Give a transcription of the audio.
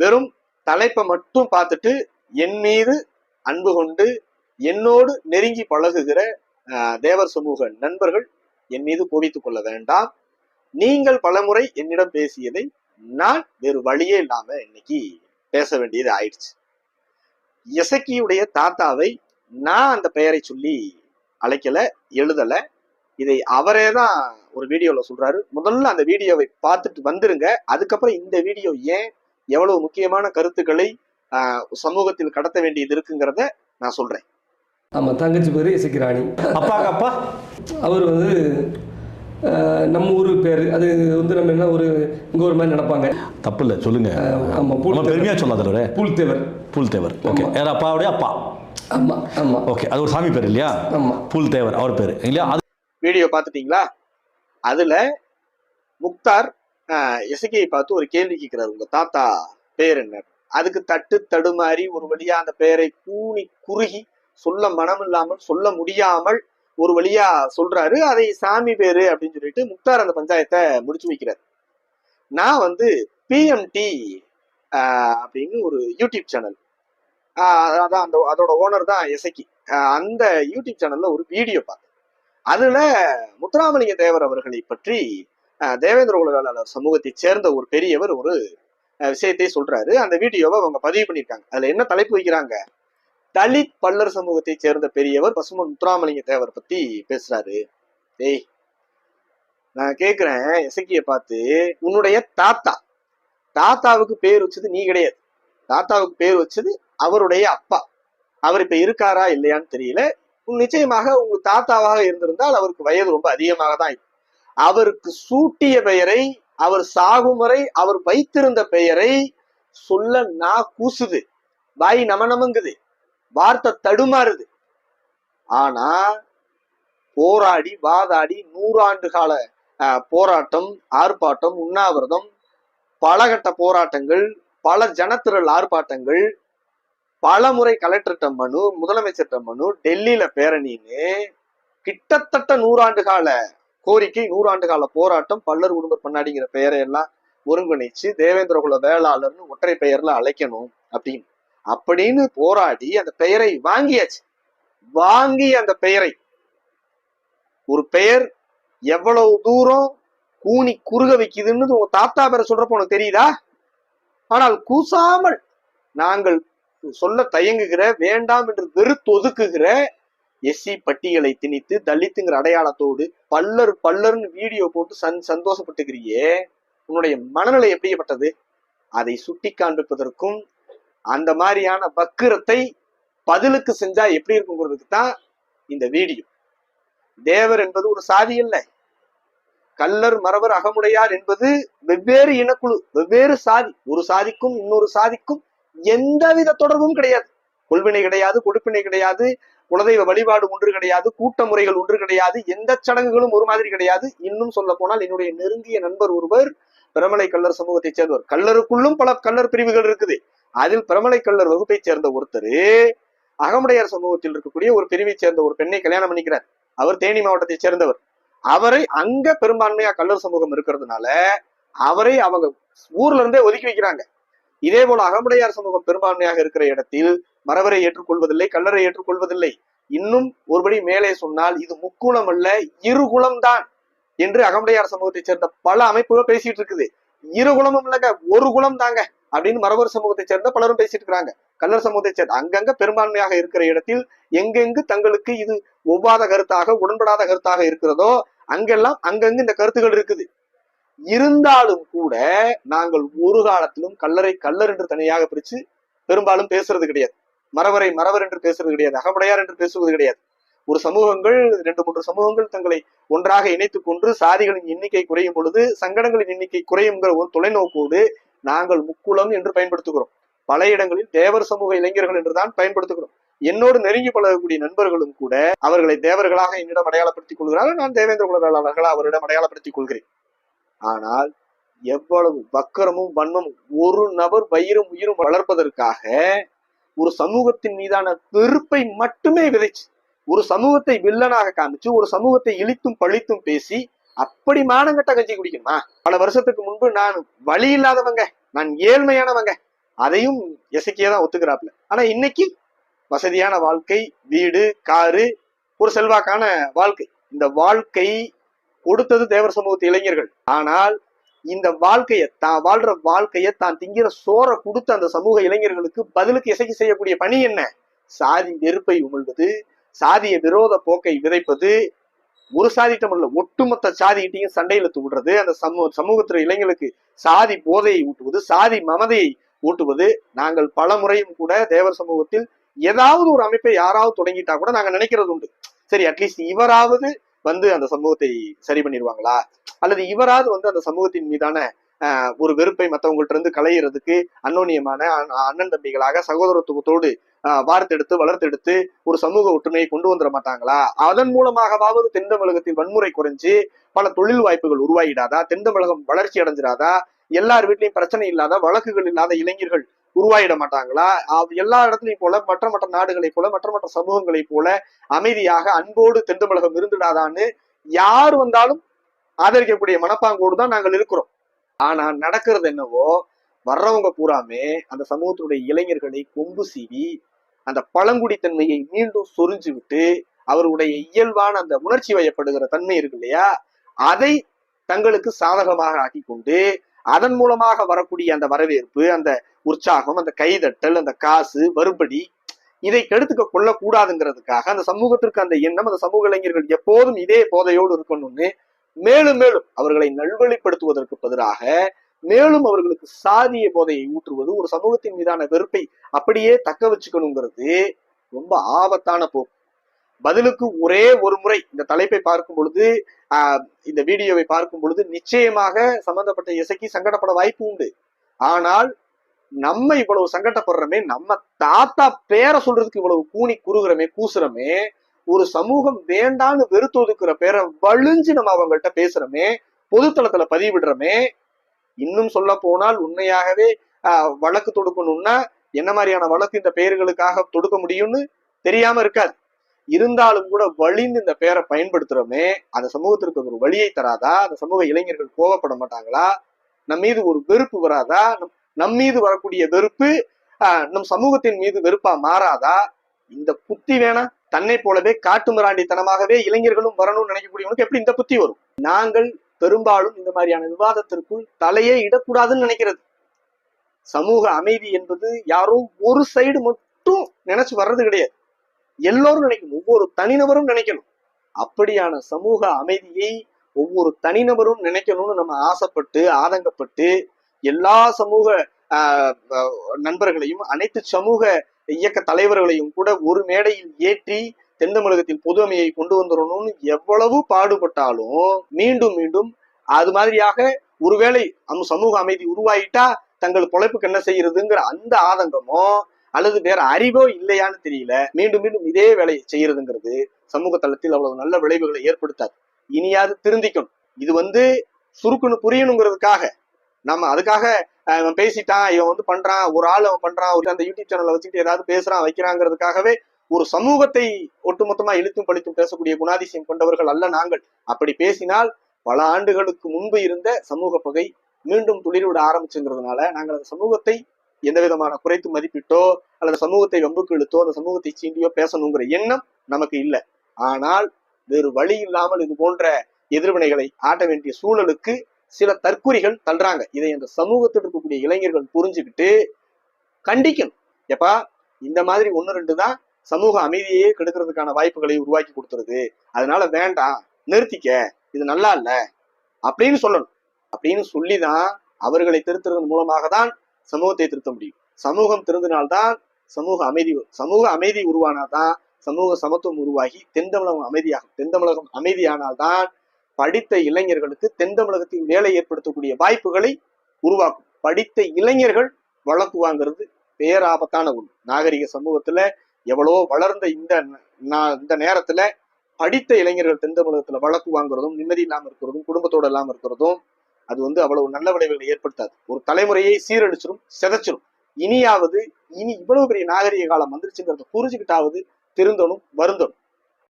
வெறும் தலைப்பை மட்டும் பார்த்துட்டு என் மீது அன்பு கொண்டு என்னோடு நெருங்கி பழகுகிற தேவர் சமூக நண்பர்கள் என் மீது கோபித்துக் கொள்ள வேண்டாம். நீங்கள் பலமுறை என்னிடம் பேசியதை நான் வேறு வழியே இல்லாம இன்னைக்கு பேச வேண்டியது ஆயிடுச்சு. இசக்கியுடைய தாத்தாவை நான் அந்த பெயரை சொல்லி அழைக்கல எழுதல. இதை அவரே தான் ஒரு வீடியோல சொல்றாரு. முதல்ல அந்த வீடியோவை பார்த்துட்டு வந்துருங்க. அதுக்கப்புறம் இந்த வீடியோ ஏன் எவ்வளவு முக்கியமான கருத்துக்களை ஆஹ், சமூகத்தில் கடத்த வேண்டியது இருக்குங்கிறத நான் சொல்றேன். ஆமாம் தங்கச்சி பேர் இசைக்கிராணி. அப்பாக்கு அப்பா? அவர் வந்து நம்ம ஊர் பேர் அது வந்து நம்ம என்ன ஒரு இங்கே ஒரு மாதிரி நினைப்பாங்க தப்பு இல்லை சொல்லுங்க ஆமா, பூல் நம்ம பெருமையா சொல்லாதவரே புல்தேவர். புல் தேவர் ஓகே யார் அப்பாவுடைய அப்பா? ஆமாம் ஆமாம் ஓகே அது ஒரு சாமி பேர் இல்லையா? ஆமாம் புல் தேவர் அவர் பேர். இல்லையா? அது வீடியோ பார்த்துட்டீங்களா? அதுல முக்தார் இசைக்கையை பார்த்து ஒரு கேள்வி கேட்கிறார். உங்க தாத்தா பேர் என்ன? அதுக்கு தட்டு தடுமாறி ஒரு வழியா அந்த பெயரை கூனி குறுகி சொல்ல மனம் இல்லாமல் சொல்ல முடியாமல் ஒரு வழியா சொல்றாரு. அதை சாமி பேரு அப்படின்னு சொல்லிட்டு முக்தார் அந்த பஞ்சாயத்தை முடிச்சு வைக்கிறார். நான் வந்து பிஎம்டி அப்படின்னு ஒரு யூடியூப் சேனல். அதான் அந்த அதோட ஓனர் தான் இசைக்கு அந்த யூடியூப் சேனல்ல ஒரு வீடியோ பார்த்தேன். அதுல முத்துராமலிங்க தேவர் அவர்களை பற்றி தேவேந்திர உலகாளர் சமூகத்தை சேர்ந்த ஒரு பெரியவர் ஒரு அஹ், விஷயத்தை சொல்றாரு. அந்த வீடியோவை அவங்க பதிவு பண்ணியிருக்காங்க. அதுல என்ன தலைப்பு வைக்கிறாங்க? தலித் பல்லர் சமூகத்தை சேர்ந்த பெரியவர் பசுமன் முத்துராமலிங்க தேவர் பத்தி பேசுறாரு. டேய் நான் கேக்குறேன் இசக்கிய பார்த்து. உன்னுடைய தாத்தா தாத்தாவுக்கு பேர் வச்சது நீ கிடையாது. தாத்தாவுக்கு பேர் வச்சது அவருடைய அப்பா. அவர் இப்ப இருக்காரா இல்லையான்னு தெரியல. நிச்சயமாக உங்க தாத்தாவாக இருந்திருந்தால் அவருக்கு வயது ரொம்ப அதிகமாக தான் இருக்கும். அவருக்கு சூட்டிய பெயரை அவர் சாகும் வரை அவர் வைத்திருந்த பெயரை சொல்ல நா கூசுது. வாய் நமனமுங்குது வார்த்தை தடுமாறுது. ஆனா போராடி வாதாடி நூறாண்டு கால போராட்டம் ஆர்ப்பாட்டம் உண்ணாவிரதம் பலகட்ட போராட்டங்கள் பல ஜனத்திரள் ஆர்ப்பாட்டங்கள் பல முறை கலெக்டர்கிட்ட மனு முதலமைச்சர்கிட்ட மனு டெல்லியில பேரணின்னு கிட்டத்தட்ட நூறாண்டு கால கோரிக்கை நூறாண்டு கால போராட்டம் பல்லர் குடும்ப பண்ணாடிங்கிற பெயரை எல்லாம் ஒருங்கிணைச்சு தேவேந்திர குல வேளாளர்னு ஒற்றை பெயர்ல அழைக்கணும் அப்படின்னு. அப்படின்னு போராடி அந்த பெயரை வாங்கியாச்சு. வாங்கி அந்த பெயரை. ஒரு பெயர் எவ்வளவு தூரம் கூனி குறுக வைக்குதுன்னு உங்க தாத்தா பேரை சொல்றப்ப உனக்கு தெரியுதா? ஆனால் கூசாமல் நாங்கள் சொல்ல தயங்குகிற வேண்டாம் என்று வெறுத்து ஒதுக்குகிற எஸ்சி பட்டியலை திணித்து தலித்துங்கிற அடையாளத்தோடு பல்லர் பல்லர்னு வீடியோ போட்டு சந் சந்தோஷப்பட்டுக்கிறியே. உன்னுடைய மனநிலை எப்படிப்பட்டது? அதை சுட்டி காண்பிப்பதற்கும் அந்த மாதிரியான வக்கிரத்தை பதிலுக்கு செஞ்சா எப்படி இருக்குங்கிறதுக்கு தான் இந்த வீடியோ. தேவர் என்பது ஒரு சாதி இல்லை கல்லர் மறவர் அகமுடையார் என்பது வெவ்வேறு இனக்குழு வெவ்வேறு சாதி. ஒரு சாதிக்கும் இன்னொரு சாதிக்கும் எந்தவித தொடர்பும் கிடையாது. கொள்வினை கிடையாது கொடுப்பினை கிடையாது. குலதெய்வ வழிபாடு ஒன்று கிடையாது கூட்ட முறைகள் ஒன்று கிடையாது எந்த சடங்குகளும் ஒரு மாதிரி கிடையாது. இன்னும் சொல்ல போனால் என்னுடைய நெருங்கிய நண்பர் ஒருவர் பிரமலை கல்லர் சமூகத்தைச் சேர்ந்தவர். கல்லருக்குள்ளும் பல கல்லர் பிரிவுகள் இருக்குது. அதில் பிரமலை கல்லர் வகுப்பைச் சேர்ந்த ஒருத்தர் அகமுடையார் சமூகத்தில் இருக்கக்கூடிய ஒரு பிரிவைச் சேர்ந்த ஒரு பெண்ணை கல்யாணம் பண்ணிக்கிறார். அவர் தேனி மாவட்டத்தைச் சேர்ந்தவர். அவரை அங்க பெரும்பான்மையா கல்லர் சமூகம் இருக்கிறதுனால அவரை அவங்க ஊர்ல இருந்தே ஒதுக்கி வைக்கிறாங்க. இதே போல அகமுடையார் சமூகம் பெரும்பான்மையாக இருக்கிற இடத்தில் மறவரை ஏற்றுக்கொள்வதில்லை கல்லரை ஏற்றுக்கொள்வதில்லை. இன்னும் ஒருபடி மேலே சொன்னால் இது முக்குளம் அல்ல இருகுலம் தான் என்று அகமுடையார் சமூகத்தைச் சேர்ந்த பல அமைப்புகள் பேசிட்டு இருக்குது. இரு குலமும் இல்லைங்க ஒரு குலம் தாங்க அப்படின்னு மரபர் சமூகத்தைச் சேர்ந்த பலரும் பேசிட்டு இருக்கிறாங்க. கல்லர் சமூகத்தை சேர்ந்த அங்கங்க பெரும்பான்மையாக இருக்கிற இடத்தில் எங்கெங்கு தங்களுக்கு இது ஒவ்வாத கருத்தாக உடன்படாத கருத்தாக இருக்கிறதோ அங்கெல்லாம் அங்கங்கு இந்த கருத்துகள் இருக்குது. இருந்தாலும் கூட நாங்கள் ஒரு காலத்திலும் கல்லறை கல்லர் என்று தனியாக பிரிச்சு பெரும்பாலும் பேசுறது கிடையாது. மறவரை மறவர் என்று பேசுவது கிடையாது அகமுடையார் என்று பேசுவது கிடையாது. ஒரு சமூகங்கள் ரெண்டு மூன்று சமூகங்கள் தங்களை ஒன்றாக இணைத்துக் கொண்டு சாதிகளின் எண்ணிக்கை குறையும் பொழுது சங்கடங்களின் எண்ணிக்கை குறையுங்கிற ஒரு தொலைநோக்கோடு நாங்கள் முக்குளம் என்று பயன்படுத்துகிறோம். பல இடங்களில் தேவர் சமூக இளைஞர்கள் என்றுதான் பயன்படுத்துகிறோம். என்னோடு நெருங்கி பழகக்கூடிய நண்பர்களும் கூட அவர்களை தேவர்களாக என்னிடம் அடையாளப்படுத்திக் கொள்கிறார்கள். நான் தேவேந்திர குல அவரிடம் அடையாளப்படுத்திக் கொள்கிறேன். ஆனால் எவ்வளவு வக்கரமும் வன்மமும் ஒரு நபர் பயிரும் உயிரும் வளர்ப்பதற்காக ஒரு சமூகத்தின் மீதான வெறுப்பை மட்டுமே விதைச்சு ஒரு சமூகத்தை வில்லனாக காமிச்சு ஒரு சமூகத்தை இழித்தும் பழித்தும் பேசி அப்படி மானங்கட்ட கஞ்சி குடிக்கணுமா பல வருஷத்துக்கு முன்பு நான் வழி இல்லாதவங்க நான் ஏழ்மையானவங்க அதையும் எசக்கியே தான் ஒத்துக்கிறாப்புல. ஆனா இன்னைக்கு வசதியான வாழ்க்கை வீடு காரு ஒரு செல்வாக்கான வாழ்க்கை. இந்த வாழ்க்கை கொடுத்தது தேவர் சமூகத்து இளைஞர்கள். ஆனால் இந்த வாழ்க்கையை தான் வாழ்ற வாழ்க்கையை தான் திங்கிற சோற கொடுத்த அந்த சமூக இளைஞர்களுக்கு பதிலுக்கு இசைக்கு செய்யக்கூடிய பணி என்ன? சாதி வெறுப்பை உமிழ்வது சாதிய விரோத போக்கை விதைப்பது ஒரு சாதிட்டம் இல்ல ஒட்டுமொத்த சாதிகிட்டையும் சண்டையில விடுறது அந்த சமூக சமூகத்துல இளைஞர்களுக்கு சாதி போதையை ஊட்டுவது சாதி மமதையை ஊட்டுவது நாங்கள் பல முறையும் கூட தேவர் சமூகத்தில் ஏதாவது ஒரு அமைப்பை யாராவது தொடங்கிட்டா கூட நாங்க நினைக்கிறது உண்டு. சரி அட்லீஸ்ட் இவராவது வந்து அந்த சமூகத்தை சரி பண்ணிடுவாங்களா? அல்லது இவராவது வந்து அந்த சமூகத்தின் மீதான ஆஹ், ஒரு வெறுப்பை மற்றவங்கள்ட்ட இருந்து களையிறதுக்கு அன்னோனியமான அண்ணன் தம்பிகளாக சகோதரத்துவத்தோடு ஆஹ், வார்த்தெடுத்து வளர்த்தெடுத்து ஒரு சமூக ஒற்றுமையை கொண்டு வந்துட மாட்டாங்களா? அதன் மூலமாகவாவது தென் தமிழகத்தின் வன்முறை குறைஞ்சு பல தொழில் வாய்ப்புகள் உருவாகிடாதா? தென் தமிழகம் வளர்ச்சி அடைஞ்சிடாதா? எல்லார் வீட்லயும் பிரச்சனை இல்லாத? வழக்குகள் இல்லாத இளைஞர்கள் உருவாயிட மாட்டாங்களா? அவ் எல்லா இடத்துலையும் போல மற்ற மற்ற நாடுகளைப் போல மற்ற மற்ற சமூகங்களைப் போல அமைதியாக அன்போடு தென் தமிழகம் இருந்துடாதான்னு யார் வந்தாலும் ஆதரிக்கக்கூடிய மனப்பாங்கோடு தான் நாங்கள் இருக்கிறோம். ஆனா நடக்கிறது என்னவோ வர்றவங்க பூராமே அந்த சமூகத்தினுடைய இளைஞர்களை கொம்பு சீவி அந்த பழங்குடித்தன்மையை மீண்டும் சொரிஞ்சு விட்டு அவருடைய இயல்பான அந்த உணர்ச்சி வயப்படுகிற தன்மை இருக்கு இல்லையா? அதை தங்களுக்கு சாதகமாக ஆக்கி கொண்டு அதன் மூலமாக வரக்கூடிய அந்த வரவேற்பு அந்த உற்சாகம் அந்த கைதட்டல் அந்த காசு வரும்படி இதை கெடுத்துக்க கொள்ளக்கூடாதுங்கிறதுக்காக அந்த சமூகத்திற்கு அந்த எண்ணம் அந்த சமூக இளைஞர்கள் எப்போதும் இதே போதையோடு இருக்கணும்னு மேலும் மேலும் அவர்களை நல்வழிப்படுத்துவதற்கு பதிலாக மேலும் அவர்களுக்கு சாதிய போதையை ஊற்றுவது ஒரு சமூகத்தின் மீதான வெறுப்பை அப்படியே தக்க வச்சுக்கணுங்கிறது ரொம்ப ஆபத்தான போக்கு. பதிலுக்கு ஒரே ஒரு முறை இந்த தலைப்பை பார்க்கும் பொழுது ஆஹ், இந்த வீடியோவை பார்க்கும் பொழுது நிச்சயமாக சம்பந்தப்பட்ட இசைக்கு சங்கடப்பட வாய்ப்பு உண்டு. ஆனால் நம்ம இவ்வளவு சங்கடப்படுறோமே நம்ம தாத்தா பேரை சொல்றதுக்கு இவ்வளவு கூணி குறுகிறமே கூசுறமே ஒரு சமூகம் வேண்டான்னு வெறுத்து ஒதுக்குற பேரை வலிஞ்சு நம்ம அவங்கள்ட்ட பேசுறோமே பொதுத்தளத்துல பதிவிடுறமே இன்னும் சொல்ல போனால் உண்மையாகவே வழக்கு தொடுக்கணும்னா என்ன மாதிரியான வழக்கு இந்த பெயர்களுக்காக தொடுக்க முடியும்னு தெரியாம இருக்காது. இருந்தாலும் கூட வழிந்து இந்த பெயரை பயன்படுத்துறோமே அந்த சமூகத்திற்கு ஒரு வழியை தராதா? அந்த சமூக இளைஞர்கள் கோவப்பட மாட்டாங்களா? நம்ம மீது ஒரு வெறுப்பு வராதா? நம் மீது வரக்கூடிய வெறுப்பு ஆஹ், நம் சமூகத்தின் மீது வெறுப்பா மாறாதா? இந்த புத்தி வேணா தன்னை போலவே காட்டு மிராண்டித்தனமாகவே இளைஞர்களும் வரணும்னு நினைக்கக்கூடியவனுக்கு எப்படி இந்த புத்தி வரும்? நாங்கள் பெரும்பாலும் இந்த மாதிரியான விவாதத்திற்குள் தலையே இடக்கூடாதுன்னு நினைக்கிறது. சமூக அமைதி என்பது யாரோ ஒரு சைடு மட்டும் நினைச்சு வர்றது கிடையாது. எல்லோரும் நினைக்கணும் ஒவ்வொரு தனிநபரும் நினைக்கணும். அப்படியான சமூக அமைதியை ஒவ்வொரு தனிநபரும் நினைக்கணும்னு நம்ம ஆசைப்பட்டு ஆதங்கப்பட்டு எல்லா சமூக நண்பர்களையும் அனைத்து சமூக இயக்க தலைவர்களையும் கூட ஒரு மேடையில் ஏற்றி தென் தமிழகத்தில் பொது அமையை கொண்டு வந்துடணும்னு எவ்வளவு பாடுபட்டாலும் மீண்டும் மீண்டும் அது மாதிரியாக ஒருவேளை அந்த சமூக அமைதி உருவாயிட்டா தங்கள் பொழைப்புக்கு என்ன செய்யறதுங்கிற அந்த ஆதங்கமோ அல்லது வேற அறிவோ இல்லையான்னு தெரியல. மீண்டும் மீண்டும் இதே வேலையை செய்யறதுங்கிறது சமூக தளத்தில் அவ்வளவு நல்ல விளைவுகளை ஏற்படுத்தாது. இனியாவது திருந்திக்கணும். இது வந்து சுருக்குன்னு புரியணுங்கிறதுக்காக நம்ம அதுக்காக இவன் பேசிட்டான் இவன் வந்து பண்றான் ஒரு ஆள் அவன் பண்றான் ஒரு அந்த யூடியூப் சேனல்ல வச்சுட்டு ஏதாவது பேசுறான் வைக்கிறாங்கிறதுக்காகவே ஒரு சமூகத்தை ஒட்டுமொத்தமா இழுத்தும் பழித்தும் பேசக்கூடிய குணாதிசயம் கொண்டவர்கள் அல்ல நாங்கள். அப்படி பேசினால் பல ஆண்டுகளுக்கு முன்பு இருந்த சமூக பகை மீண்டும் துளிர்விட ஆரம்பிச்சுங்கிறதுனால நாங்கள் அந்த சமூகத்தை எந்த விதமான குறைத்து மதிப்பிட்டோ அல்லது சமூகத்தை வம்புக்கு இழுத்தோ அந்த சமூகத்தை சீண்டியோ பேசணுங்கிற எண்ணம் நமக்கு இல்லை. ஆனால் வேறு வழி இல்லாமல் இது போன்ற எதிர்வினைகளை ஆட்ட வேண்டிய சூழலுக்கு சில தற்குறிகள் தள்ளுறாங்க. இதை இந்த சமூகத்தில் இருக்கக்கூடிய இளைஞர்கள் புரிஞ்சுக்கிட்டு கண்டிக்கணும். எப்பா இந்த மாதிரி ஒன்று ரெண்டு தான் சமூக அமைதியே கெடுக்கிறதுக்கான வாய்ப்புகளை உருவாக்கி கொடுத்துருது. அதனால வேண்டாம் நிறுத்திக்க. இது நல்லா இல்ல. அப்படின்னு சொல்லணும். அப்படின்னு சொல்லி தான் அவர்களை திருத்துறதன் மூலமாக தான் சமூகத்தை திருத்த முடியும். சமூகம் திருந்தினால்தான் சமூக அமைதி சமூக அமைதி உருவானாதான் சமூக சமத்துவம் உருவாகி தென் தமிழகம் அமைதியாகும். தென் தமிழகம் அமைதியானால்தான் படித்த இளைஞர்களுக்கு தென் தமிழகத்தில் வேலை ஏற்படுத்தக்கூடிய வாய்ப்புகளை உருவாக்கும். படித்த இளைஞர்கள் வழக்கு வாங்குறது பேராபத்தான ஒன்று நாகரிக சமூகத்துல எவ்வளவோ வளர்ந்த இந்த இந்த நேரத்துல படித்த இளைஞர்கள் தென் தமிழகத்துல வழக்கு வாங்குறதும் நிம்மதி இல்லாம இருக்கிறதும் குடும்பத்தோட இல்லாம இருக்கிறதும் அது வந்து அவ்வளவு நல்ல விளைவுகளை ஏற்படுத்தாது. ஒரு தலைமுறையை சீரழிச்சிரும் செதைச்சிரும். இனியாவது இனி இவ்வளவு பெரிய நாகரிக காலம் வந்துருச்சுங்கிறத புரிஞ்சுக்கிட்டாவது திருந்தணும் வருந்தணும்.